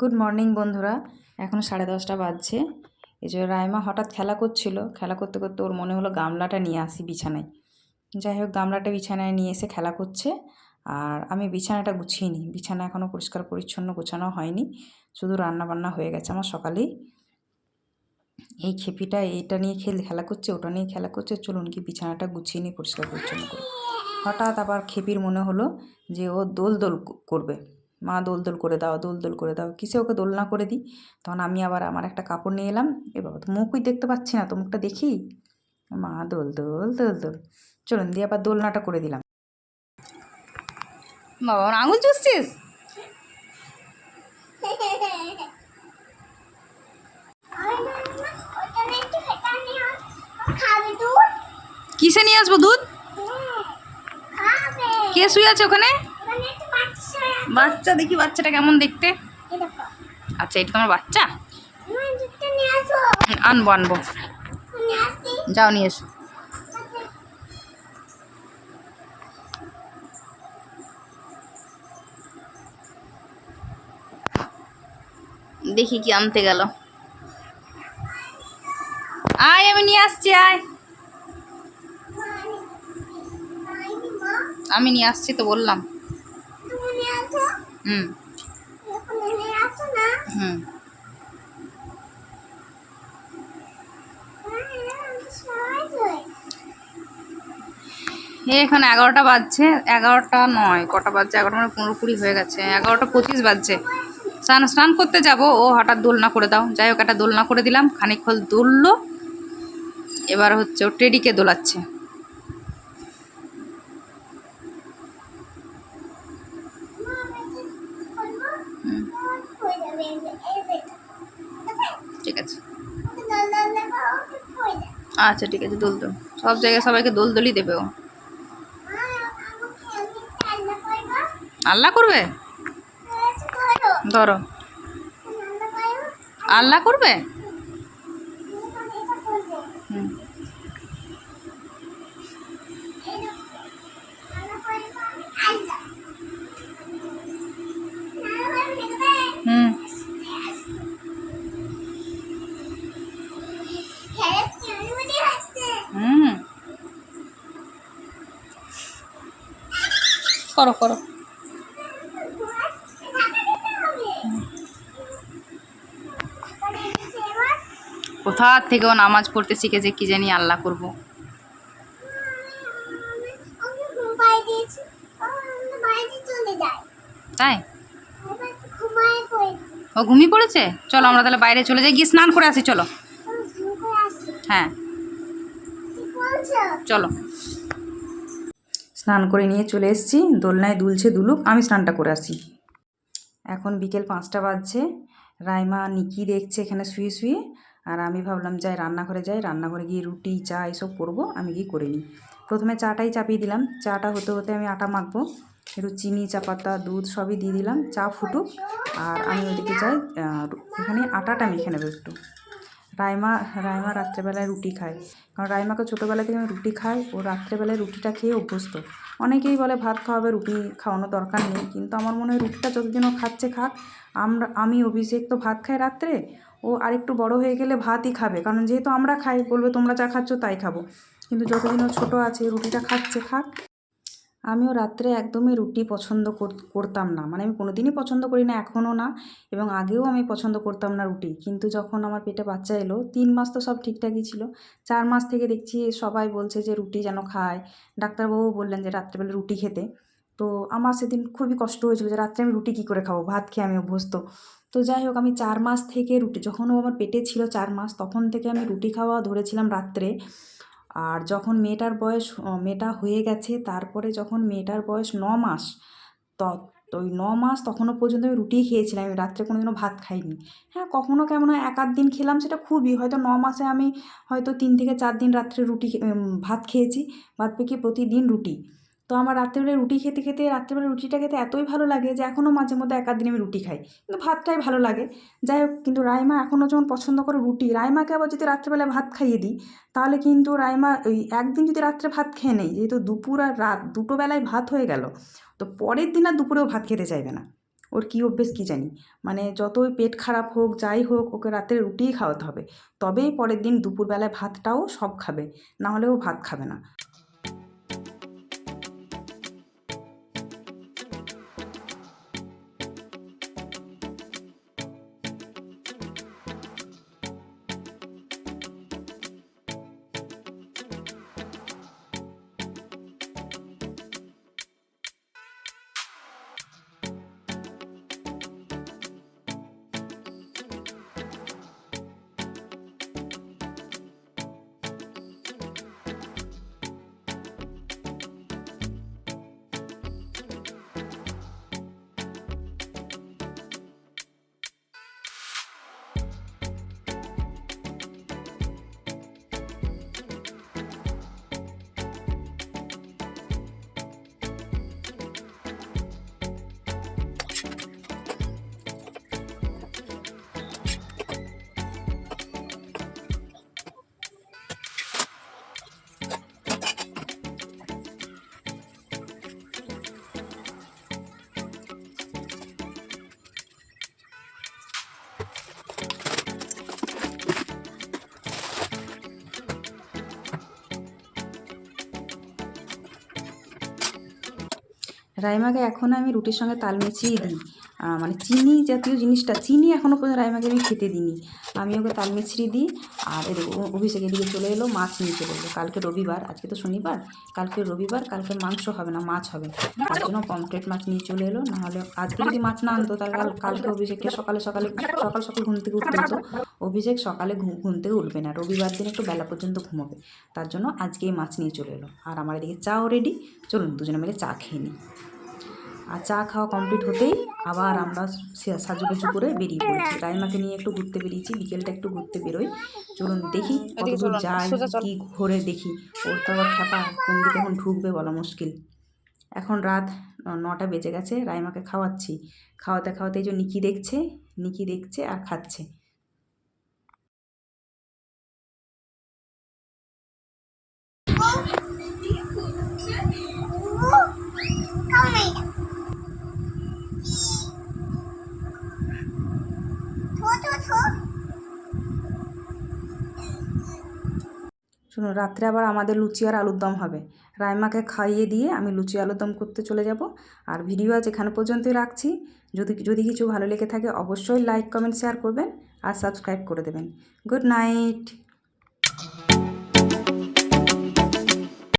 Good morning বন্ধুরা। এখন সাড়ে দশটা বাজছে। এই যে রায়মা হঠাৎ খেলা করছিল। খেলা করতে করতে ওর মনে হলো গামলাটা নিয়ে আসি বিছানায়। যাই হোক, গামলাটা বিছানায় নিয়ে এসে খেলা করছে। আর আমি বিছানাটা গুছিয়ে নিই। বিছানা এখনও পরিষ্কার পরিচ্ছন্ন গোছানো হয়নি। শুধু রান্না বান্না হয়ে গেছে আমার সকালেই। এই খেপিটা, এইটা নিয়ে খেল, খেলা করছে, ওটা নিয়ে খেলা করছে। চলুন কি বিছানাটা গুছিয়ে নিই পরিষ্কার পরিচ্ছন্ন করে। হঠাৎ আবার খেপির মনে হলো যে ও দোল দোল করবে। মা দোল দোল করে দাও দোল দোল করে দাও। কিসে ওকে দোলনা করে দিই? তখন আমি আবার আমার একটা কাপড় নিয়ে এলাম। এ বাবা তো মুখই দেখতে পাচ্ছি না তো মুখটা দেখি? মা দোল দোল দোল দোল চলুন দিয়ে আবার দোলনাটা করে দিলাম। বাবা আঙুল চুষছিস? কিসে নিয়ে আসব দুধ? কে শুয়ে আছে ওখানে? বাচ্চা দেখি বাচ্চাটা কেমন দেখতে? আচ্ছা এটা তোমার বাচ্চা? আনব আনব। যাও নিয়ে এসো। দেখি কি আনতে গেল। আয় আমি নিয়ে আসছি আয়। আমি নিয়ে আসছি তো বললাম। হুম। হুম। এখানে এগারোটা বাজছে, এগারোটা নয়, কটা বাজছে? এগারোটা মানে পনেরো কুড়ি হয়ে গেছে, এগারোটা পঁচিশ বাজছে। স্নান স্নান করতে যাব, ও হঠাৎ দোলনা করে দাও। যাই হোক, একটা দোলনা করে দিলাম খানিকক্ষণ দুললো, এবার হচ্ছে ও টেডিকে দোলাচ্ছে হুম ঠিক আছে আচ্ছা ঠিক আছে, দোল দোল। সব জায়গায় সবাইকে দোল দোলই দেবে ও। আল্লাহ করবে? ধরো। আল্লাহ করবে? করো করো। কোথা থেকে ও নামাজ পড়তে শিখেছে কি জানি আল্লাহ করব। তাই? ও ঘুমিয়ে পড়েছে? চলো আমরা তাহলে বাইরে চলে যাই গিয়ে স্নান করে আসি চলো। হ্যাঁ। চলো। স্নান করে নিয়ে চলে এসেছি। দোলনায় দুলছে দুলুক আমি স্নানটা করে আসি। এখন বিকেল পাঁচটা বাজছে। রাইমা নিকি দেখছে এখানে শুয়ে শুয়ে। আর আমি ভাবলাম যাই রান্নাঘরে যাই। রান্নাঘরে গিয়ে রুটি চা এসব করব আমি গিয়ে করে নিই। প্রথমে চাটাই চাপিয়ে দিলাম। চাটা হতে হতে আমি আটা মাখবো। একটু চিনি চা পাতা দুধ সবই দিয়ে দিলাম। চা ফুটুক। আর আমি ওদিকে যাই আহ, এখানে আটাটা মেখে নেব একটু। রাইমা রাইমা রাত্রেবেলায় রুটি খায়। কারণ রাইমাকে ছোটোবেলা থেকে আমি রুটি খাই, ও রাত্রেবেলায় রুটিটা খেয়ে অভ্যস্ত। অনেকেই বলে, ভাত খাওয়াবে, রুটি খাওয়ানোর দরকার নেই। কিন্তু আমার মনে হয় রুটিটা যতদিন ও খাচ্ছে খাক, আমরা, আমি অভিষেক তো ভাত খাই রাত্রে, ও আরেকটু বড় হয়ে গেলে ভাতই খাবে। কারণ যেহেতু আমরা খাই, বলবে, তোমরা যা খাচ্ছ তাই খাব। কিন্তু যতদিন ও ছোটো আছে, রুটিটা খাচ্ছে খাক আমিও রাত্রে একদমই রুটি পছন্দ কর- করতাম না। মানে আমি কোনো দিনই পছন্দ করি না, এখনও না। এবং আগেও আমি পছন্দ করতাম না রুটি। কিন্তু যখন আমার পেটে বাচ্চা এলো, তিন মাস তো সব ঠিকঠাকই ছিল। চার মাস থেকে দেখছি সবাই বলছে যে রুটি যেন খায়। ডাক্তারবাবু বললেন যে রাত্রেবেলা রুটি খেতে। তো আমার সেদিন খুবই কষ্ট হয়েছিল যে রাত্রে আমি রুটি কী করে খাব? ভাত খেয়ে আমি অভ্যস্ত। তো যাই হোক, আমি চার মাস থেকে রুটি যখন আমার পেটে ছিল চার মাস, তখন থেকে আমি রুটি খাওয়া ধরেছিলাম রাত্রে। আর যখন মেয়েটার বয়স মেয়েটা হয়ে গেছে, তারপরে যখন মেয়েটার বয়স ন মাস, ত, তো ওই ন মাস তখনও পর্যন্ত আমি রুটিই খেয়েছিলাম, আমি রাত্রে কোনো দিনও ভাত খাইনি। হ্যাঁ কখনও কেমন হয়, এক আধ দিন খেলাম সেটা খুবই, হয়তো ন মাসে আমি হয়তো তিন থেকে চার দিন রাত্রে রুটি ভাত খেয়েছি ভাত পেকে প্রতিদিন রুটি। তো আমার রাত্রেবেলায় রুটি খেতে খেতে, রাত্রেবেলা রুটিটা খেতে এতই ভালো লাগে যে এখনও মাঝে মধ্যে এক দিন আমি রুটি খাই। কিন্তু ভাতটাই ভালো লাগে। যাই হোক, কিন্তু রাইমা এখনও যেমন পছন্দ করে রুটি, রাইমাকে আবার যদি রাত্রেবেলায় ভাত খাইয়ে দিই, তাহলে কিন্তু রাইমা ওই একদিন যদি রাত্রে ভাত খেয়ে নেই, যেহেতু দুপুর আর রাত দুটো বেলায় ভাত হয়ে গেল, তো পরের দিন আর দুপুরেও ভাত খেতে চাইবে না। ওর কী অভ্যেস কী জানি? মানে যতই পেট খারাপ হোক, যাই হোক, ওকে রাত্রে রুটিই খাওয়াতে হবে। তবেই পরের দিন দুপুরবেলায় ভাতটাও সব খাবে না হলে ও ভাত খাবে না। রাইমাকে এখন আমি রুটির সঙ্গে তাল মিছিয়ে দিই। মানে চিনি জাতীয় জিনিসটা, চিনি এখনও পর্যন্ত রাইমাকে আমি খেতে দিইনি। আমি ওকে তাল মিছরি দিই, আর এদিকে অভিষেক এদিকে চলে এলো, মাছ নিয়ে চলে এলো। কালকে রবিবার, আজকে তো শনিবার, কালকে রবিবার, কালকে মাংস হবে না, মাছ হবে। তার জন্য পমফ্রেট মাছ নিয়ে চলে এলো, নাহলে আজকে যদি মাছ না আনতো, তাহলে কাল- কালকে অভিষেককে সকালে সকালে সকাল সকাল ঘুম থেকে উঠতে হতো অভিষেক সকালে ঘুম থেকে উঠবে না, রবিবার দিন একটু বেলা পর্যন্ত ঘুমোবে। তার জন্য আজকেই মাছ নিয়ে চলে এলো। আর আমার এদিকে চাও রেডি, চলুন দুজনে মিলে চা খেয়ে নিই। আর চা খাওয়া কমপ্লিট হতেই আবার আমরা সাজু সাজুগুজু করে বেরিয়ে পড়েছি। রাইমাকে নিয়ে একটু ঘুরতে বেরিয়েছি বিকেলটা একটু ঘুরতে বেরোই। চলুন দেখি কতদূর যাই কি ঘুরে দেখি। ওর তো আবার খ্যাপা কোন দিকে এখন ঢুকবে বলা মুশকিল। এখন রাত নটা বেজে গেছে রাইমাকে খাওয়াচ্ছি। খাওয়াতে খাওয়াতে এই যে নিকি দেখছে নিকি দেখছে আর খাচ্ছে। শুনুন রাত্রে আবার আমাদের লুচি আর আলুর দম হবে। রায়মাকে খাইয়ে দিয়ে আমি লুচি আলুর দম করতে চলে যাব। আর ভিডিও আজ এখানে পর্যন্তই রাখছি। যদি যদি কিছু ভালো লেগে থাকে অবশ্যই লাইক, কমেন্ট, শেয়ার করবেন আর সাবস্ক্রাইব করে দেবেন। Good night!